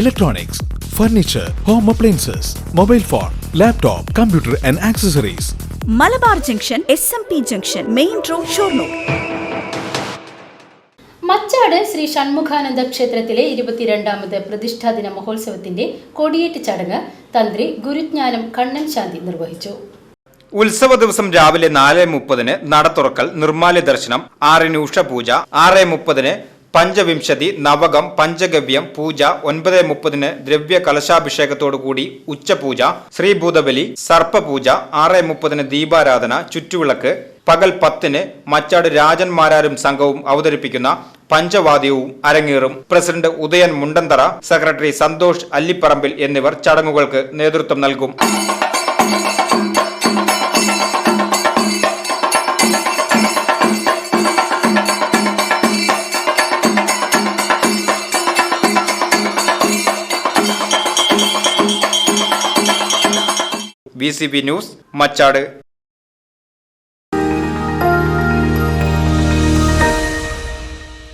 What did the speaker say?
electronics, furniture home appliances mobile phone laptop computer and accessories Malabar junction S M P junction main road Shoranur. Machad Sri Shanmukhananda ക്ഷേത്രത്തിലെ ഇരുപത്തിരണ്ടാമത് പ്രതിഷ്ഠാദിന മഹോത്സവത്തിന്റെ കൊടിയേറ്റ് ചടങ്ങ് തന്ത്രി ഗുരുജ്ഞാനം കണ്ണൻ ശാന്തി നിർവഹിച്ചു. ഉത്സവ ദിവസം രാവിലെ നാല് മുപ്പതിന് നട തുറക്കൽ നിർമ്മാല്യ ദർശനം ആറിന് ഉഷപൂജ ആറ് മുപ്പതിന് പഞ്ചവിംശതി നവകം പഞ്ചഗവ്യം പൂജ ഒൻപത് മുപ്പതിന് ദ്രവ്യ കലശാഭിഷേകത്തോടുകൂടി ഉച്ചപൂജ ശ്രീഭൂതബലി സർപ്പപൂജ ആറ് മുപ്പതിന് ദീപാരാധന ചുറ്റുവിളക്ക് പകൽ പത്തിന് മച്ചാട് രാജന്മാരാരും സംഘവും അവതരിപ്പിക്കുന്ന പഞ്ചവാദ്യവും അരങ്ങേറും. പ്രസിഡന്റ് ഉദയൻ മുണ്ടന്തറ സെക്രട്ടറി സന്തോഷ് അല്ലിപ്പറമ്പിൽ എന്നിവർ ചടങ്ങുകൾക്ക് നേതൃത്വം നൽകും. V news Machad